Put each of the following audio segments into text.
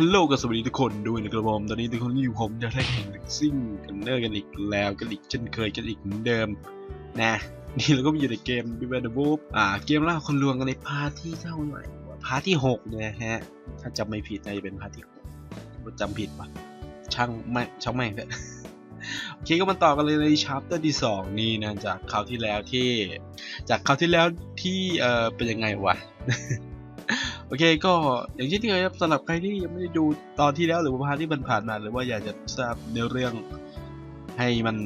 ฮัลโหลกับสวัสดีทุกคนด้วยนะครับผมตอนนี้ทุกคนอยู่ผมจะได้แข่งซิ่งกันเนอร์กันอีกแล้วกันอีกเช่นเคยกันอีกเหมือนเดิมนะนี่เราก็มาอยู่ในเกมบิเบอร์ดบูฟอ่าเกมล่าคนลวงกันในพาร์ทที่เท่าไหร่พาร์ทที่หกนะฮะถ้าจำไม่ผิดน่าจะเป็นพาร์ทที่หกว่าจำผิดปะช่างไม่ช่างแม่งเถอะโอเคก็มาต่อกันเลยในชาร์ปเตอร์ที่สองนี่นะจากคราวที่แล้วที่ จากคราวที่แล้วที่เออเป็นยังไงวะ โอเคก็อย่างเช่นเคยครับสำหรับใครที่ยังไม่ได้ดูตอนที่แล้วหรือว่าพาร์ทที่มันผ่านมาหรือว่าอยากจะทราบเนื้อเรื่องให้มัน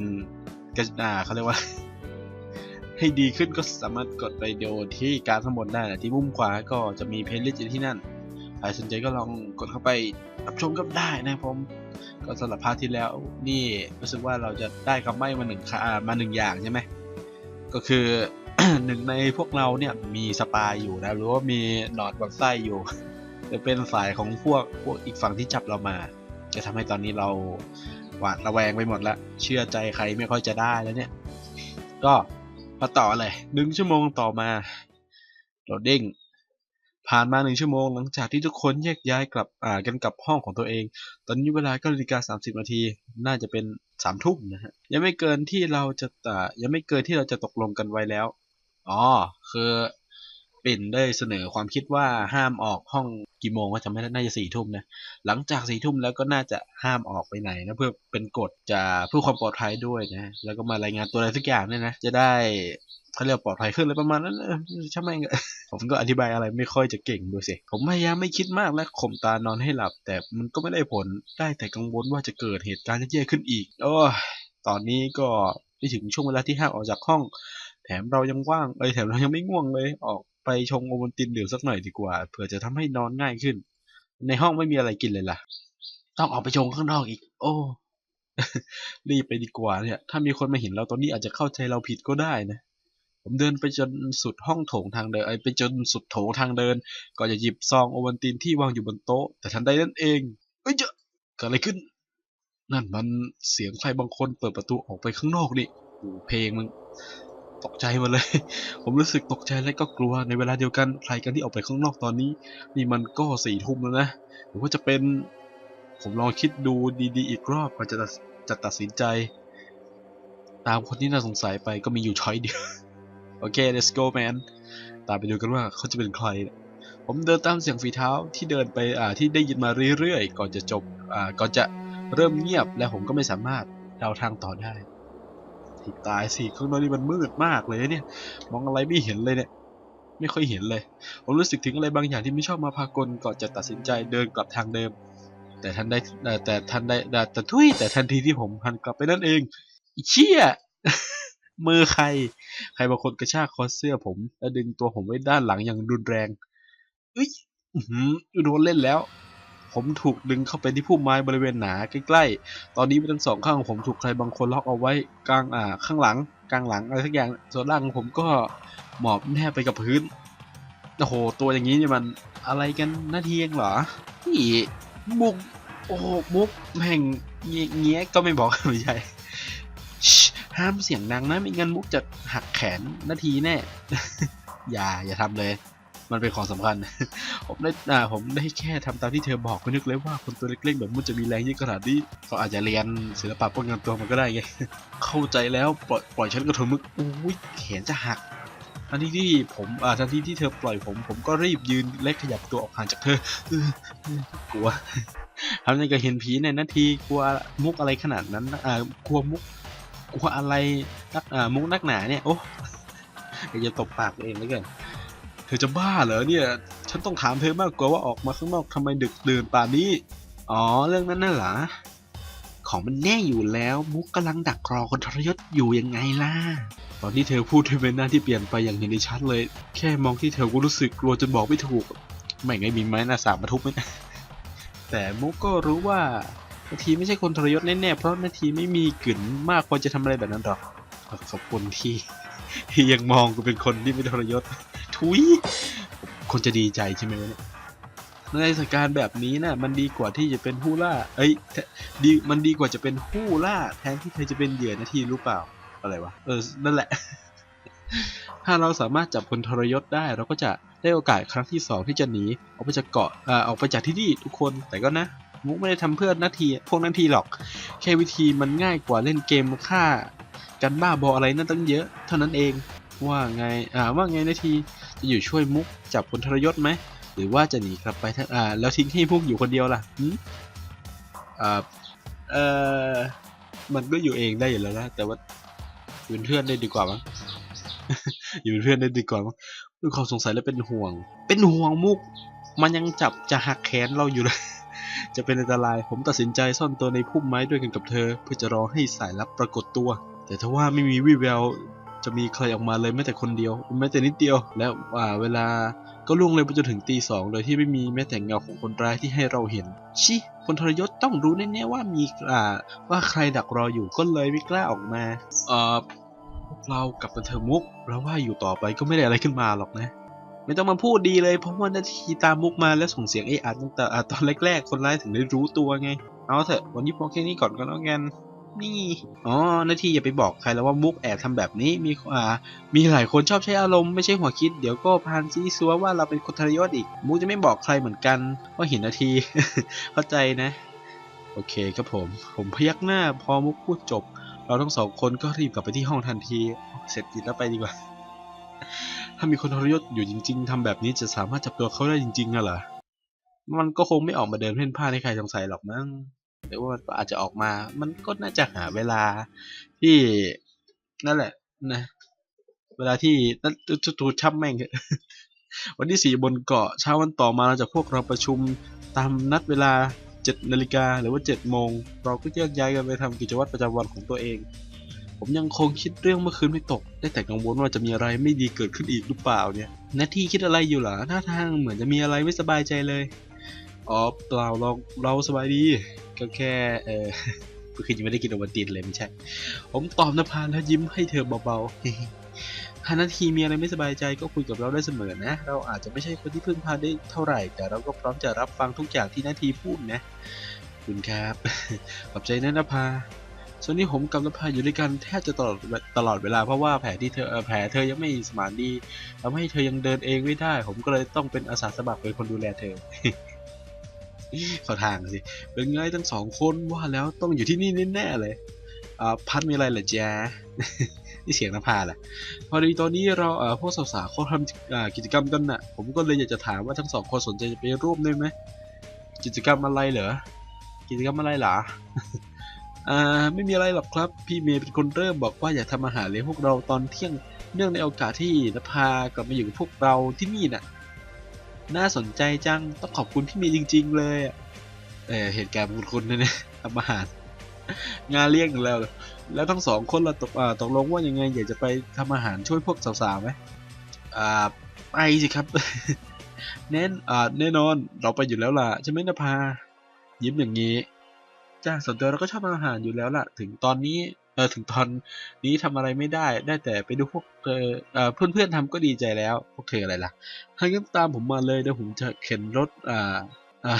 กระอ่าเขาเรียกว่า ให้ดีขึ้นก็สามารถกดไปดูที่การดทั้งหมดได้นะที่มุมขวาก็จะมีเพลย์ลิสต์อยู่ที่นั่นใครสนใจก็ลองกดเข้าไปรับชมก็ได้นะผมก็สำหรับพาร์ทที่แล้วนี่รู้สึกว่าเราจะได้คำใบ้มาหนึ่งคำอ่ามาหนึ่งอย่างใช่ไหมก็คือ หนึ่งในพวกเราเนี่ยมีสปายอยู่นะหรือว่ามีหนอดบางไส้อยู่จะเป็นสายของพวกพวกอีกฝั่งที่จับเรามา จะทำให้ตอนนี้เราหวาดระแวงไปหมดละเชื่อใจใครไม่ค่อยจะได้แล้วเนี่ย ก็มาต่อเลยหนึ่งชั่วโมงต่อมาโหลดดิ้งผ่านมาหนึ่งชั่วโมงหลังจากที่ทุกคนแยกย้ายกลับอ่ากันกลับห้องของตัวเอง ตอนนี้เวลาก็นาฬิกาสามสิบนาทีน่าจะเป็นสามทุ่มนะฮะยังไม่เกินที่เราจะอ่ายังไม่เกินที่เราจะตกลงกันไว้แล้ว อ๋อ คือปิ่นได้เสนอความคิดว่าห้ามออกห้องกี่โมงว่าจำไม่ได้น่าจะสี่ทุ่มนะหลังจากสี่ทุ่มแล้วก็น่าจะห้ามออกไปไหนนะเพื่อเป็นกฎจะเพื่อความปลอดภัยด้วยนะ แล้วก็มารายงานตัวอะไรสักอย่างเนี่ยนะจะได้เขาเรียกปลอดภัยขึ้นอะไรประมาณนั้นเออช่างแม่งอะผมก็อธิบายอะไรไม่ค่อยจะเก่งดูสิ ผมพยายามไม่คิดมากและข่มตานอนให้หลับ แต่มันก็ไม่ได้ผลได้แต่กังวลว่าจะเกิดเหตุการณ์แย่ๆขึ้นอีก โอ้ตอนนี้ก็ได้ถึงช่วงเวลาที่ห้ามออกจากห้อง ถมเรายังว่างเอ้ยแถมเรายังไม่ง่วงเลย ออกไปชงโอวัลตินดื่มสักหน่อยดีกว่าเผื่อจะทำให้นอนง่ายขึ้น ในห้องไม่มีอะไรกินเลยล่ะ ต้องออกไปชงข้างนอกอีก โอ้รีบไปดีกว่าเนี่ย ถ้ามีคนมาเห็นเราตอนนี้อาจจะเข้าใจเราผิดก็ได้นะ ผมเดินไปจนสุดห้องโถงทางเดินไอ้ยไปจนสุดโถงทางเดิน ก็จะหยิบซองโอวัลตินที่วางอยู่บนโต๊ะ แต่ทันใดนั่นเองเอ้ยเจาเกิดอะไรขึ้น นั่นมันเสียงใครบางคนเปิดประตูออกไปข้างนอกนี่โอ้เพลงมัน ตกใจหมาเลย ผมรู้สึกตกใจและก็กลัวในเวลาเดียวกันใครกันที่ออกไปข้างนอกตอนนี้ นี่มันก็สี่ทุ่มแล้วนะ หรือว่าจะเป็น ผมลองคิดดูดีๆ อีกรอบก่อนจะจะตัดสินใจ ตามคนที่น่าสงสัยไปก็มีอยู่ช้อยเดียว โอเค let's go man ตามไปดูกันว่าเขาจะเป็นใคร ผมเดินตามเสียงฝีเท้าที่เดินไปอ่าที่ได้ยินมาเรื่อยๆ ก่อนจะจบอ่าก่อนจะเริ่มเงียบและผมก็ไม่สามารถเดาทางต่อได้ ตายสิข้างนอกนี่มันมืดมากเลยเนี่ย มองอะไรไม่เห็นเลยเนี่ย ไม่ค่อยเห็นเลย ผมรู้สึกถึงอะไรบางอย่างที่ไม่ชอบมาพากลก่อนจะตัดสินใจเดินกลับทางเดิม แต่ทันได้แต่ทันได้แต่ทุยแต่ทันทีที่ผมหันกลับไปนั่นเองเชี่ยมือใคร ใครบางคนกระชากคอเสื้อผม และดึงตัวผมไว้ด้านหลังอย่างรุนแรงเอ้ยอือโดนเล่นแล้ว ผมถูกดึงเข้าไปที่พุ่มไม้บริเวณหนาใกล้ๆ ตอนนี้ทั้งสองข้างของผมถูกใครบางคนล็อกเอาไว้กลางอ่าข้างหลัง กลางหลังอะไรสักอย่าง ส่วนล่างของผมก็หมอบแนบไปกับพื้น โอ้โห ตัวอย่างนี้เนี่ยมันอะไรกันนาทีเองเหรอนี่มุก โอ้โหมุกแม่งเงี้ยก็ไม่บอกไม่ใช่ห้ามเสียงดังนะไม่งั้นมุกจะหักแขนนาทีแน่ อย่าอย่าทำเลย มันเป็นของสำคัญ ผมได้อ่าผมได้แค่ทำตามที่เธอบอกไม่นึกเลยว่าคนตัวเล็กๆแบบมุกจะมีแรงเยิ่งขนาดนี้เขาอาจจะเรียนศิลปะป้องกันตัวมันก็ได้ไง เข้าใจแล้วปล่อยปล่อยฉันกระทนมึกอุ้ยแขนจะหักทันทีที่ผมอ่าทันทีที่เธอปล่อยผม ผมก็รีบยืนเล็กขยับตัวออกห่างจากเธอกลัวทำยังกับเห็นผีในนาทีกลัวมุกอะไรขนาดนั้นอ่ากลัวมุกกลัวอะไรนักอ่ามุกนักหนาเนี่ยโอ้อยากจะตบปากตัวเองแล้วกัน ธอจะบ้าเหรอเนี่ย ฉันต้องถามเธอมากกว่าว่าออกมาข้างนอกทำไมดึกดื่นป่านนี้ อ๋อ เรื่องนั้นน่ะเหรอ ของมันแน่อยู่แล้ว มุกกำลังดักรอคนทรยศอยู่ยังไงล่ะ ตอนที่เธอพูดด้วยใบหน้าที่เปลี่ยนไปอย่างเห็นได้ชัดเลย แค่มองที่เธอก็รู้สึกกลัวจนบอกไม่ถูก ไม่ไงมีไม้หน้าสามมาทุบไหมแต่มุกก็รู้ว่านาทีไม่ใช่คนทรยศแน่ๆ เพราะนาทีไม่มีกลิ่นมากพอจะทำอะไรแบบนั้นหรอก ขอบคุณที่ที่ยังมองกูเป็นคนที่ไม่ทรยศุยคนจะดีใจใช่ไหมเนี่ยในสถานการณ์แบบนี้น่ะมันดีกว่าที่จะเป็นผู้ล่า เอ้ยดีมันดีกว่าจะเป็นผู้ล่า แทนที่เธอจะเป็นเหยื่อนาทีรู้เปล่า อะไรวะ เออ นั่นแหละ ถ้าเราสามารถจับคนทรยศได้ เราก็จะได้โอกาสครั้งที่สองที่จะหนีออกไปจากเกาะอ่อออกไปจากที่นี่ทุกคน แต่ก็นะ มุกไม่ได้ทำเพื่อนาที พวกนาทีหรอก แค่วิธีมันง่ายกว่าเล่นเกมฆ่า กันบ้าบออะไรนั่นตั้งเยอะ เท่านั้นเอง ว่าไง อ่า ว่าไงนาที จะอยู่ช่วยมุกจับคนทรยศไหม หรือว่าจะหนีกลับไปทั้งอ่าแล้วทิ้งให้พวกอยู่คนเดียวล่ะหืมอ่าเออมันก็อยู่เองได้อยู่แล้วนะแต่ว่าอยู่เป็นเพื่อนได้ดีกว่ามั้งอยู่เป็นเพื่อนได้ดีกว่ามั้งด้วยความสงสัยและเป็นห่วง เป็นห่วงมุก มันยังจับจะหักแขนเราอยู่เลย จะเป็นอันตราย ผมตัดสินใจซ่อนตัวในพุ่มไม้ด้วยกันกับเธอ เพื่อจะรอให้สายลับปรากฏตัว แต่ถ้าว่าไม่มีวี่แวว จะมีใครออกมาเลยแม้แต่คนเดียวแม้แต่นิดเดียว แล้วอ่าเวลาก็ล่วงเลยไปจนถึงตีสองโดยที่ไม่มีแม้แต่เงาของคนร้ายที่ให้เราเห็น ชิคนทรยศต้องรู้แน่ๆว่ามีอ่าว่าใครดักรออยู่ก็เลยไม่กล้าออกมาเอ่อพวกเรากับกันเถอมุกเราว่าอยู่ต่อไปก็ไม่ได้อะไรขึ้นมาหรอกนะ ไม่ต้องมาพูดดีเลยเพราะว่านาทีตามมุกมาแล้วส่งเสียงเอะอะตั้งแต่ตอนแรกๆ คนร้ายถึงได้รู้ตัวไง เอาเถอะวันนี้พอแค่นี้ก่อนก็แล้วกัน นี่ อ๋อนาทีอย่าไปบอกใครแล้วว่ามุกแอบทำแบบนี้ มีอ่า มีหลายคนชอบใช้อารมณ์ไม่ใช่หัวคิด เดี๋ยวก็พานซีซัวว่าเราเป็นคนทรยศอีก มุกจะไม่บอกใครเหมือนกันว่าเห็นนาที เข้าใจนะ โอเคครับผม ผมพยักหน้าพอมุกพูดจบ เราทั้งสองคนก็รีบกลับไปที่ห้องทันที เสร็จกิจแล้วไปดีกว่า ถ้ามีคนทรยศอยู่จริง ๆทำแบบนี้จะสามารถจับตัวเขาได้จริงๆน่ะเหรอ มันก็คงไม่ออกมาเดินเพ่นพ่านให้ใครสงสัยหรอกมั้ง หรือว่ามันอาจจะออกมา มันก็น่าจะหาเวลาที่นั่นแหละนะ เวลาที่นั่นตูดช่ำแม่งวันที่สี่บนเกาะเช้าวันต่อมาหลังจากพวกเราประชุมตามนัดเวลาเจ็ดนาฬิกาหรือว่าเจ็ดโมงเราก็แยกย้ายกันไปทำกิจวัตรประจำวันของตัวเอง ผมยังคงคิดเรื่องเมื่อคืนไม่ตก ได้แต่กังวลว่าจะมีอะไรไม่ดีเกิดขึ้นอีกหรือเปล่าเนี่ยนาที่คิดอะไรอยู่เหรอหน้าทางเหมือนจะมีอะไรไม่สบายใจเลย อ๋อเปล่าเราเราสบายดีก็แค่เออเมื่อคืนยังไม่ได้กินโอวัลตินเลยไม่ใช่ ผมตอบนภาแล้วยิ้มให้เธอเบาๆถ้านาทีมีอะไรไม่สบายใจก็คุยกับเราได้เสมอนะ เราอาจจะไม่ใช่คนที่พึ่งพาได้เท่าไหร่ แต่เราก็พร้อมจะรับฟังทุกอย่างที่นาทีพูดนะคุณครับขอบใจนะนภาส่วนนี้ผมกับนภาอยู่ด้วยกันแทบจะตลอดตลอดเวลาเพราะว่าแผลที่เธอเอ่อแผลเธอยังไม่สมานดีทำให้เธอยังเดินเองไม่ได้ ผมก็เลยต้องเป็นอาสาสมัครเป็นคนดูแลเธอ เขาทางสิ เป็นไงทั้งสองคนว่าแล้วต้องอยู่ที่นี่แน่ๆเลยอ่าพัดมีอะไรเหรอแจ๊นี่เสียงนภาแหละพอดีตอนนี้เราเอ่อพวกสาวๆเขาทำอ่ากิจกรรมกันน่ะ ผมก็เลยอยากจะถามว่าทั้งสองคนสนใจจะไปร่วมด้วยไหมกิจกรรมอะไรเหรอกิจกรรมอะไรหรออ่าไม่มีอะไรหรอกครับ พี่เมย์เป็นคนเริ่มบอกว่าอยากทำอาหารเลี้ยงพวกเราตอนเที่ยงเนื่องในโอกาสที่นภากลับมาอยู่กับพวกเราที่นี่น่ะ น่าสนใจจัง ต้องขอบคุณพี่เมย์จริง ๆ เลยเออเหตุการณ์บุญคุณนะเนี่ยทำอาหาร งานเลี้ยงกันแล้ว แล้วทั้งสองคนเราตกตกลงว่ายังไง อยากจะไปทำอาหารช่วยพวกสาวๆไหมอ่าไปสิครับ แน่นอ่าแน่นอนเราไปอยู่แล้วล่ะใช่ไหมนภายิ้มอย่างนี้ จ้าส่วนตัวเราก็ชอบอาหารอยู่แล้วล่ะ ถึงตอนนี้เออถึงตอนนี้ทำอะไรไม่ได้ ได้แต่ไปดูพวกเออเอ่อเพื่อนทำก็ดีใจแล้วพวกเธออะไรล่ะถ้างั้นตามผมมาเลยเดี๋ยวผมจะเข็นรถอ่าอ่า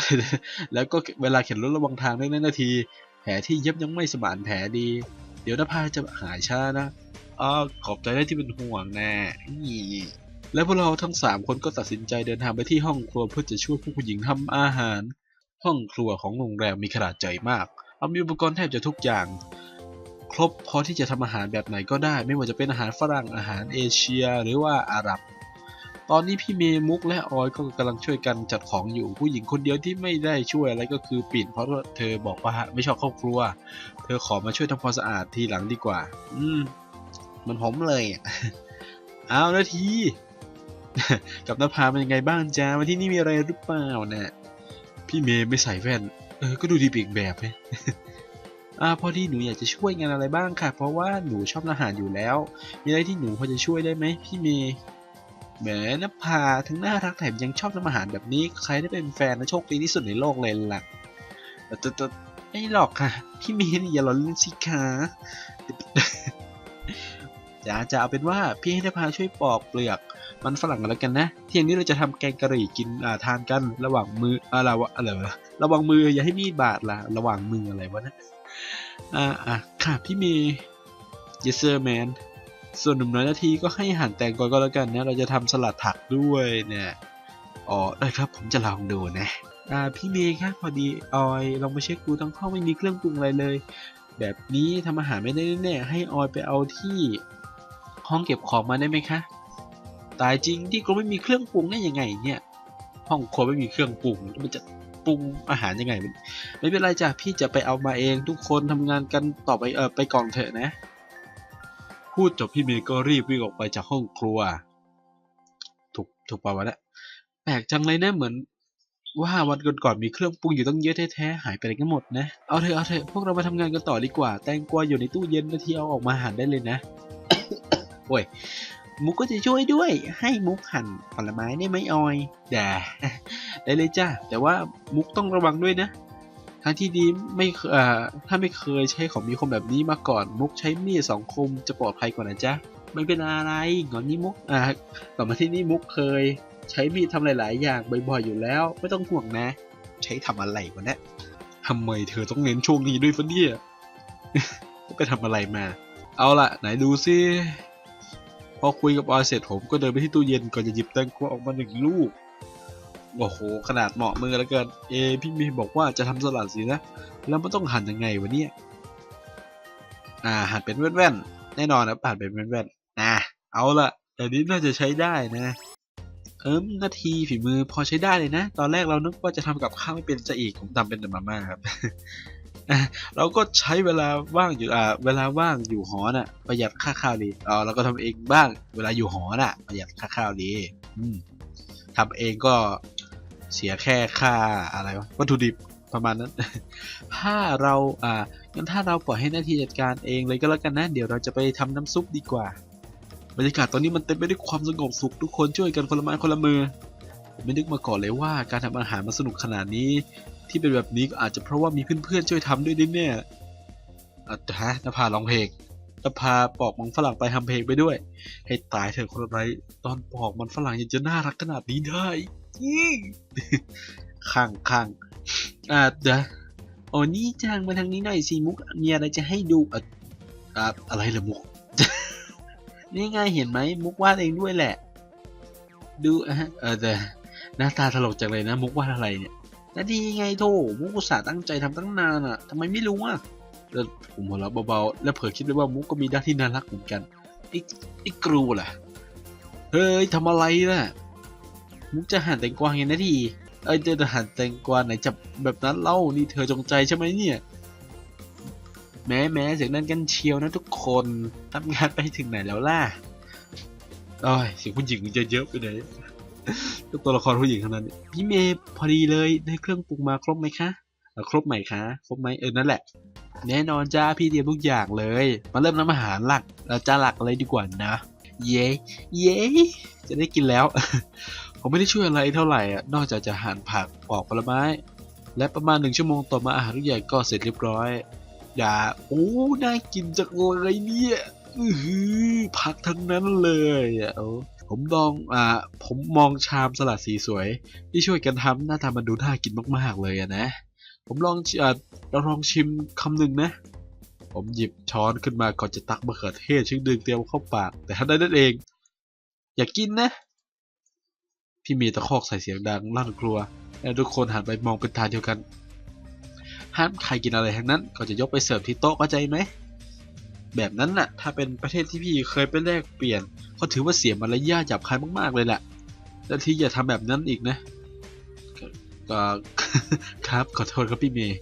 แล้วก็เวลาเข็นรถระวังทางได้ในนาที แผลที่เย็บยังไม่สมานแผลดี เดี๋ยวนภาจะหายช้านะอ๋อขอบใจได้ที่เป็นห่วงแน่และพวกเราทั้งสามคนก็ตัดสินใจเดินทางไปที่ห้องครัวเพื่อจะช่วยผู้หญิงทำอาหาร ห้องครัวของโรงแรมมีขนาดใหญ่มาก เอามีอุปกรณ์แทบจะทุกอย่าง ครบพอที่จะทำอาหารแบบไหนก็ได้ ไม่ว่าจะเป็นอาหารฝรั่งอาหารเอเชียหรือว่าอาหรับ ตอนนี้พี่เมย์มุกและออยก็กำลังช่วยกันจัดของอยู่ ผู้หญิงคนเดียวที่ไม่ได้ช่วยอะไรก็คือปิ่นเพราะว่าเธอบอกว่าไม่ชอบครอบครัว เธอขอมาช่วยทำความสะอาดทีหลังดีกว่า อืม มันผมเลยอะเอานาที กับนภาเป็นยังไงบ้างจ้าวันที่นี่มีอะไรหรือเปล่าเนี่ย พี่เมย์ไม่ใส่แว่น เออ ก็ดูดีปอีกแบบไหมอ่าพอดีหนูอยากจะช่วยงานอะไรบ้างค่ะ เพราะว่าหนูชอบอาหารอยู่แล้ว มีอะไรที่หนูพอจะช่วยได้ไหมพี่เมย์แหมนภาทั้งน่ารักแถมยังชอบทำอาหารแบบนี้ ใครได้เป็นแฟนนะโชคดีที่สุดในโลกเลยล่ะแต่แต่ไม่หรอกค่ะ พี่เมย์อย่าหลอนสิคะ จะจะเอาเป็นว่าพี่ให้นภาช่วยปอกเปลือก มันฝรั่งกันแล้วกันนะ เที่ยงนี้เราจะทำแกงกะหรี่กินอ่าทานกันระหว่างมืออะไรวะอะไรวะระวังมืออย่าให้มีดบาดล่ะระหว่างมืออะไรวะนะอ่าอะค่ะพี่เมย์ yes sir man ส่วนหนุ่มน้อยนาทีก็ให้อาหารแตงกวาก็แล้วกันนะเราจะทำสลัดผักด้วยเนี่ยอ๋อได้ครับผมจะลองดูนะอ่าพี่เมย์ครับพอดีออยลองมาเช็คดูทั้งห้องไม่มีเครื่องปรุงอะไรเลย แบบนี้ทำอาหารไม่ได้แน่ให้ออยไปเอาที่ ห้องเก็บของมาได้ไหมคะ ตายจริงที่ก็ไม่มีเครื่องปรุงได้ยังไงเนี่ย ห้องครัวไม่มีเครื่องปรุงมันจะปรุงอาหารยังไงมันไม่เป็นไรจ้ะพี่จะไปเอามาเองทุกคนทำงานกันต่อไปเออไปก่อนเถอะนะ พูดจบพี่เมย์ก็รีบวิ่งออกไปจากห้องครัว ถูกถูกป่าวะเนี่ยแปลกจังเลยนะเหมือนว่าวันก่อนๆมีเครื่องปรุงอยู่ตั้งเยอะแท้ๆหายไปไหนกันหมดนะ เอาเถอะเอาเถอะพวกเรามาทำงานกันต่อดีกว่า แตงกวาอยู่ในตู้เย็นนาทีเอาออกมาหั่นได้เลยนะ โอ้ยมุกก็จะช่วยด้วย ให้มุกหั่นผลไม้ได้ไหมออยแด่ได้เลยจ้าแต่ว่ามุกต้องระวังด้วยนะทางที่ดีไม่เคเอ่อถ้าไม่เคยใช้ของมีคมแบบนี้มาก่อน มุกใช้มีดสองคมจะปลอดภัยกว่านะจ๊ะไม่เป็นอะไรก่อนนี้มุกอ่าก่อนมาที่นี่มุกเคย ใช้มีดทำหลาย ๆ อย่างบ่อยๆอยู่แล้ว ไม่ต้องห่วงนะ ใช้ทำอะไรวะเนี่ยทำไมเธอต้องเน้นช่วงนี้ด้วยฟะเนี่ยไปทำอะไรมา เอาละไหนดูซิ พอคุยกับออยเสร็จผมก็เดินไปที่ตู้เย็นก่อนจะหยิบแตงกวาออกมาหนึ่งลูกโอ้โหขนาดเหมาะมือแล้วเกินเอพี่มีบอกว่าจะทำสลัดสินะแล้วมันต้องหั่นยังไงวะเนี่ยอ่าหั่นเป็นแว่นๆแน่นอนนะหั่นเป็นแว่นๆนะเอาละแต่นี้น่าจะใช้ได้นะ เอิมนาทีฝีมือพอใช้ได้เลยนะ ตอนแรกเรานึกว่าจะทำกับข้าวไม่เป็นจะอีกผมทำเป็นแต่มาม่าครับเราก็ใช้เวลาว่างอยู่อ่าเวลาว่างอยู่หอน่ะ ประหยัดค่าข้าวดีอ๋อเราก็ทำเองบ้าง เวลาอยู่หอน่ะ ประหยัดค่าข้าวดีอืมทำเองก็เสียแค่ค่าอะไรวะวัตถุดิบประมาณนั้น ถ้าเราอ่างั้นถ้าเราปล่อยให้หน้าที่จัดการเองเลยก็แล้วกันนะ เดี๋ยวเราจะไปทำน้ำซุปดีกว่า บรรยากาศตอนนี้มันเต็มไปด้วยความสงบสุขทุกคนช่วยกันคนละไม้คนละมือผมไม่นึกมาก่อนเลยว่าการทำอาหารมันสนุกขนาดนี้ ที่เป็นแบบนี้ก็อาจจะเพราะว่ามีเพื่อนๆช่วยทำด้วยแน่ๆอะฮะนภาร้องเพลงนภาปอกมันฝรั่งไปทำเพลงไปด้วย ให้ตายเถอะคนไรตอนปอกมันฝรั่งยังจะน่ารักขนาดนี้ได้ข้างข้างอ่าเดี๋ยวโอ้นี่จางมาทางนี้หน่อยสิมุกมีอะไรจะให้ดูอะอะไรเหรอมุก นี่ไงเห็นไหมมุกวาดเองด้วยแหละ ดูฮะเออแต่หน้าตาตลกจังเลยนะ มุกวาดอะไรเนี่ยนาดีไงโถมุกอุตส่าห์ตั้งใจทำตั้งนานอะทำไมไม่รู้อะแล้วผมหัวเราะเบาๆแล้วเผลอคิดไปว่ามุกก็มีด้านที่น่ารักเหมือนกันไอ้ไอ้กรูล่ะ เฮ้ยทำอะไรน่ะ มุกจะหั่นแตงกวาไงนะทีเอ้ยจะหั่นแตงกวาไหนจับแบบนั้นเล่านี่เธอจงใจใช่ไหมเนี่ย แม้แม้เสียงนั้นกันเชียวนะทุกคนทำงานไปถึงไหนแล้วล่ะโอ้ยเสียงผู้หญิงมันจะเยอะไปไหนก็ตัวละครผู้หญิงเท่านั้น พี่เมย์พอดีเลยได้เครื่องปรุงมาครบไหมคะครบไหมคะครบไหมเออนั่นแหละ แน่นอนจ้าพี่เตรียมทุกอย่างเลย มาเริ่มน้ำอาหารหลักเราจะหลักเลยดีกว่านะ เย้เย้จะได้กินแล้ว ผมไม่ได้ช่วยอะไรเท่าไหร่อะนอกจากจะหั่นผักปอกผลไม้ และประมาณหนึ่งชั่วโมงต่อมาอาหารทุกอย่างก็เสร็จเรียบร้อย อย่าโอ้น่ากินจังเลยเนี่ยอือหือผักทั้งนั้นเลยอะโอ้ผมลองอ่าผมมองชามสลัดสีสวย ที่ช่วยกันทำหน้าตามันดูน่ากินมากๆเลยอะนะ ผมลองอ่าเราลองชิมคำหนึ่งนะ ผมหยิบช้อนขึ้นมาก่อนจะตักมะเขือเทศชึ่งดึงเตรียมเข้าปาก แต่ทันใดนั่นเอง อย่ากินนะ พี่เมีตะคอกใส่เสียงดังลั่นครัว แล้วทุกคนหันไปมองเป็นทางเดียวกัน ห้ามใครกินอะไรทั้งนั้น ก็จะยกไปเสิร์ฟที่โต๊ะเข้าใจไหมแบบนั้นน่ะถ้าเป็นประเทศที่พี่เคยไปแลกเปลี่ยน ก็ถือว่าเสียมารยาทหยาบคายมากๆเลยแหละและที่อย่าทำแบบนั้นอีกนะก็ครับขอโทษครับพี่เมย์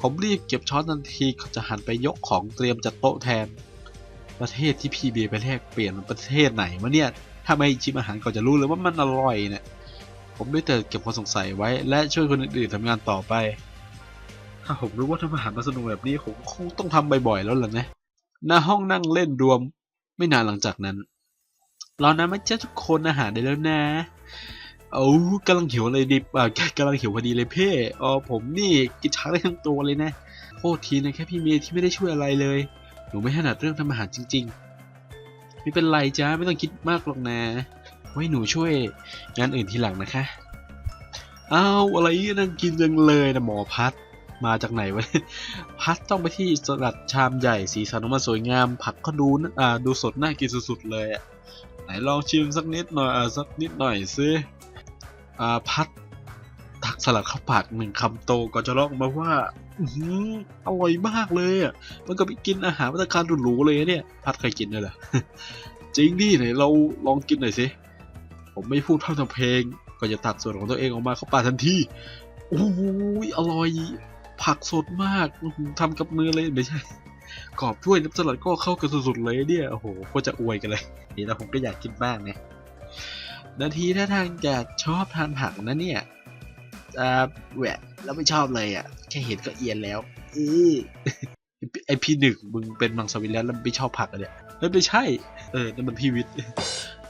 ผมรีบเก็บช้อนทันทีก็จะหันไปยกของเตรียมจัดโต๊ะแทน ประเทศที่พี่เบย์ไปแลกเปลี่ยนมันประเทศไหนวะเนี่ยถ้าไม่ชิมอาหารก็จะรู้เลยว่ามันอร่อยเนี่ยผมได้แต่เก็บความสงสัยไว้และช่วยคนอื่นๆทำงานต่อไป ถ้าผมรู้ว่าทำอาหารมาสนุกแบบนี้ผมคงต้องทำบ่อยๆแล้วล่ะนะหน้าห้องนั่งเล่นรวมไม่นานหลังจากนั้นเรานะไม่ใช่ทุกคนอาหารได้แล้วนะ เอากำลังหิวเลยดิบอะกำลังหิวพอดีเลยเพ่อ๋อผมนี่กินช้าได้ทั้งตัวเลยนะโทษทีนะแค่พี่เมย์ที่ไม่ได้ช่วยอะไรเลย หนูไม่ถนัดเรื่องทำอาหารจริง ๆ ไม่เป็นไรจ้าไม่ต้องคิดมากหรอกนะ ไว้หนูช่วยงานอื่นทีหลังนะคะ อ้าวอะไรนั่งกินจังเลยนะหมอพัด มาจากไหนวะพัดต้องไปที่สลัดชามใหญ่สีสันออกมาสวยงาม ผักก็ดูนะอ่าดูสดน่ากินสุดๆเลยอะไหนลองชิมสักนิดหน่อยอ่าสักนิดหน่อยซิอ่าพัดตักสลัดเข้าปากหนึ่งคำโตก็จะร้องมาว่าอื้อหืออร่อยมากเลยอะมันก็ไปกินอาหารพัตตาคารหรูๆเลยเนี่ยพัดเคยกินด้วยเหรอจริงดิไหนเราลองกินหน่อยสิผมไม่พูดเท่าทำเพลงก็จะตัดส่วนของตัวเองออกมาเข้าปากทันทีโอ้ยอร่อย ผักสดมากทำกับมือเลยไม่ใช่กรอบด้วยน้ำสลัดก็เข้ากันสุดๆเลยเนี่ยโอ้โหก็จะอวยกันเลยนี่แล้วผมก็อยากกินบ้างเนี่ยนาทีถ้าทางจะชอบทานผักนะเนี่ยอ่าแหวะแล้วไม่ชอบเลยอะ แค่เห็นก็เอียนแล้วออไอพี่หนึ่งมึงเป็นมังสวิรัตแล้วไม่ชอบผักอะเนี่ยไม่ใช่ เออนั่นมันพี่วิทย์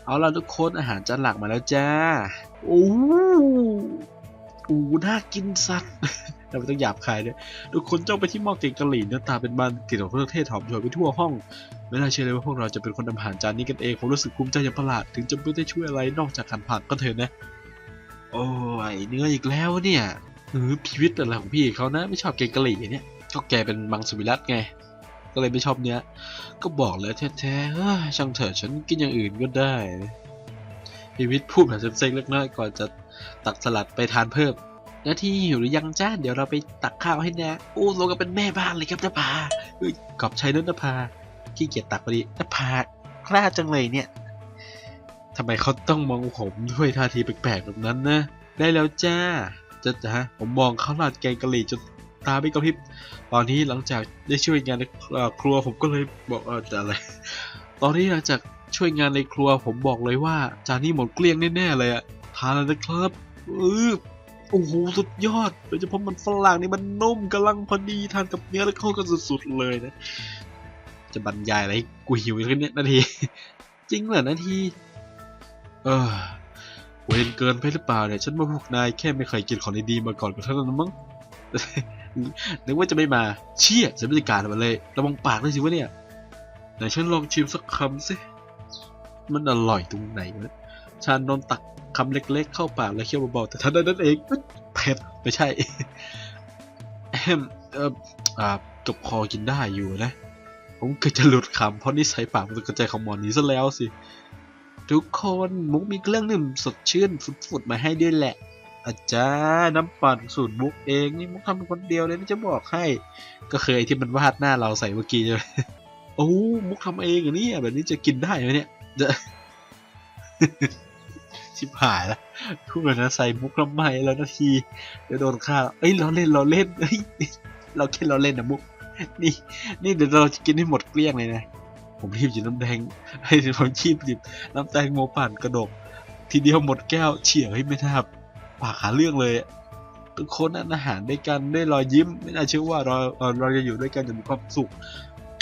เอาล่ะทุกคนอาหารจานหลักมาแล้วจ้า โอ้ หโอ้โหน่ากินสัตว์เราไม่ต้องหยาบคายด้วยทุกคนจ้องไปที่หม้อเกงกะหรี่เนื้อตาเป็นมันกลิ่นของเครื่องเทศหอมโชยไปทั่วห้อง ไม่น่าเชื่อเลยว่าพวกเราจะเป็นคนทำอาหารจานนี้กันเอง ผมรู้สึกภูมิใจอย่างประหลาด ถึงจะไม่ได้ช่วยอะไรนอกจากหั่นผักก็เถอะนะ โอ้ยเนื้ออีกแล้วเนี่ยเออพีวิทย์อะไรของพี่เขานะไม่ชอบเกงกะหรี่เนี่ยก็แกเป็นมังสวิรัตไง ก็เลยไม่ชอบเนื้อก็บอกแล้วแท้ๆเอ้ยช่างเถอะฉันกินอย่างอื่นก็ได้นะพีวิทพูดแบบเซ็งๆเล็กน้อยก่อนจะ ตักสลัดไปทานเพิ่มนาทีหิวหรือยังจ้าเดี๋ยวเราไปตักข้าวให้นะโอ้เราก็เป็นแม่บ้านเลยครับนภาเอ้ยขอบใจนนภาขี้เกียจตักพอดีนภากล้าจังเลยเนี่ยทำไมเขาต้องมองผมด้วยท่าทีแปลกๆแบบนั้นนะ ได้แล้วจ้าจะจะฮะผมมองเขาลาดแกงกะหรี่จนตาไม่กระพริบ ตอนนี้หลังจากได้ช่วยงานในครัวผมก็เลยบอกเออจะอะไร ตอนนี้หลังจากช่วยงานในครัวผมบอกเลยว่าจานนี้หมดเกลี้ยงแน่ๆเลยอะ ทานแล้วนะครับเออโอ้โหสุดยอดโดยเฉพาะมันฝรั่งนี่มันนุ่มกำลังพอดีทานกับเนื้อแล้วเข้ากันสุดๆเลยนะ จะบรรยายอะไรกูหิวอีกแล้วเนี่ยนาที จริงเหรอนาที เออเวรเกินไปหรือเปล่าเนี่ยฉันว่าพวกนายแค่ไม่เคยกินของดีๆมาก่อนก็เท่านั้นมั้งนึกว่าจะไม่มาเชี่ยฉันไม่ได้การมาเลยระวังปากด้วยสิวะเนี่ยไหนฉันลองชิมสักคำสิมันอร่อยตรงไหนวะชานนท์ตัก คำเล็กๆ เข้าปากแล้วเคี้ยวเบาๆแต่ท่านนั้นเองเผ็ดไม่ใช่แอมเอออ่าจบคอกินได้อยู่นะ ผมเกิดจะหลุดคำเพราะนิสัยปากมันกระจายของหมอนี้ซะแล้วสิ ทุกคนมุกมีเครื่องดื่มสดชื่นฟุดๆมาให้ด้วยแหละ อาจารย์น้ำปั่นสูตรมุกเองนี่มุกทำเป็นคนเดียวเลยนะจะบอกให้ ก็เคยที่มันวาดหน้าเราใส่เมื่อกี้ใช่ไหมโอ้มุกทำเองอเนี่ยแบบนี้จะกินได้ไหมเนี่ยจะ ชิบหายแล้วพูดแบบนั้นใส่มุกทำไมแล้วนาทีเดี๋ยวโดนฆ่าเอ้ยเราเล่นเราเล่นเอ้ยเราแค่เราเล่นนะมุก นี่ นี่เดี๋ยวเราจะกินให้หมดเกลี้ยงเลยนะผมรีบหยิบน้ำแดงให้ผมชีบหยิบน้ำแตงโมปั่นกระดก ทีเดียวหมดแก้วเฉี่ยวให้ไม่ทับปากหาเรื่องเลยทุกคนนั้นอาหารด้วยกันได้รอยยิ้ม ไม่น่าเชื่อว่าเราเราจะอยู่ด้วยกันอย่างมีความสุข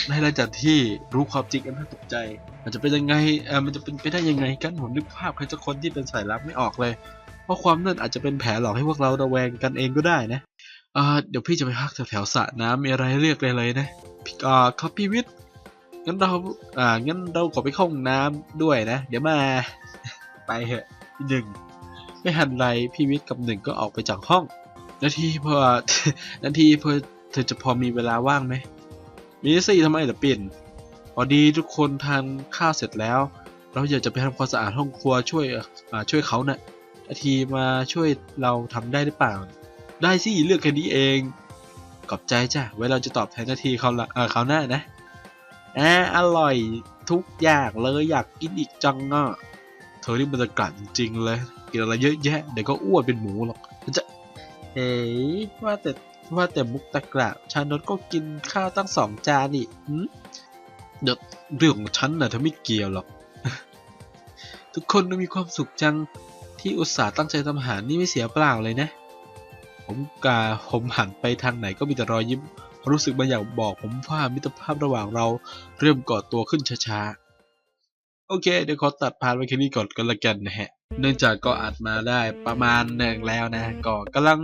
ในหลังจากที่รู้ความจริงกันน่าตกใจ มันจะเป็นยังไงเออมันจะเป็นไปได้ยังไงกันผมนึกภาพใครสักคนที่เป็นสายลับไม่ออกเลย เพราะความนั่นอาจจะเป็นแผลหลอกให้พวกเราระแวงกันเองก็ได้นะอ่าเดี๋ยวพี่จะไปพักแถวๆสระน้ำมีอะไรเรียกเลยเลยนะพี่อ่าครับพี่วิทย์งั้นเราอ่างั้นเราขอไปเข้าห้องน้ำด้วยนะ เดี๋ยวมา ไปเถอะหนึ่งไม่หันไรพี่วิทย์กับหนึ่งก็ออกไปจากห้อง นาทีพอนาทีพอเธอจะพอมีเวลาว่างไหม มีสิทำไมเหรอปิ่นพอดีทุกคนทานข้าวเสร็จแล้ว เราอยากจะไปทำความสะอาดห้องครัวช่วยช่วยเขานะ่ะนาทีมาช่วยเราทำได้หรือเปล่า ได้สิเลือกแค่นี้เองขอบใจจ้ะไว้เราจะตอบแทนนาทีเขาละเออเขาวหน้านะอ่าอร่อยทุกอย่างเลยอยากกินอีกจังอะเธอนี่บรรยากาศจริงๆเลยกินอะไรเยอะแยะเดี๋ยวก็อ้วนเป็นหมูหรอกจะเฮ้ยว่าแต่ ว่าแต่มุกตะกระชานนท์ก็กินข้าวตั้งสองจานนี่หืมเดี๋ยวเรื่องของฉันนะเธอไม่เกี่ยวหรอก ทุกคนดูมีความสุขจังที่อุตส่าห์ตั้งใจทำอาหารนี่ไม่เสียเปล่าเลยนะ ผมกาผมหันไปทางไหนก็มีแต่รอยยิ้ม รู้สึกบางอย่างบอกผมว่ามิตรภาพระหว่างเราเริ่มก่อตัวขึ้นช้าๆ โอเค เดี๋ยวขอตัดผ่านไว้แค่นี้ก่อนกันละกันนะฮะ เนื่องจากก็อัดมาได้ประมาณหนึ่งแล้วนะ ก็กำลัง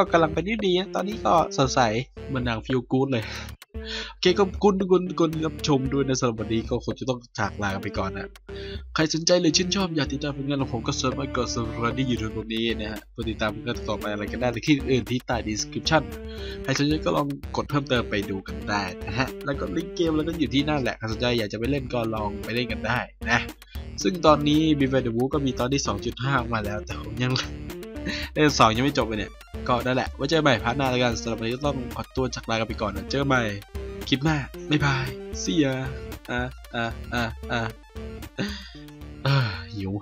ก็กำลังไปดีดีๆตอนนี้ก็สดใสเหมือนหนังฟิลกู๊ดเลยโอเคก็ขอบคุณทุกคนทุกคนรับชมด้วยนะสำหรับวันนี้ก็คงจะต้องจากลากันไปก่อนนะ ใครสนใจหรือชื่นชอบอยากติดตามผลงานของผมก็สามารถกด subscribe ที่อยู่ตรงนี้นะฮะเพื่อติดตามผลงานต่อไปอะไรกันได้ในคลิปอื่นที่ใต้ description ใครสนใจก็ลองกดเพิ่มเติมไปดูกันได้นะฮะ แล้วก็ลิงก์เกมแล้วก็อยู่ที่นั่นแหละใครสนใจอยากจะไปเล่นก็ลองไปเล่นกันได้นะ ซึ่งตอนนี้ b ี v เด w ก็มีตอนที่ 2.5 ออกมาแล้ว แต่ผมยังเล่นสองยังไม่จบเลยเนี่ย ก็นั่นแหละ ไว้เจอใหม่พาร์ทหน้าแล้วกันสำหรับวันนี้ต้องขอตัวจากลากันไปก่อนนะเจอใหม่คลิปหน้าบ๊ายบาย see ya อะอะอะอะออหิว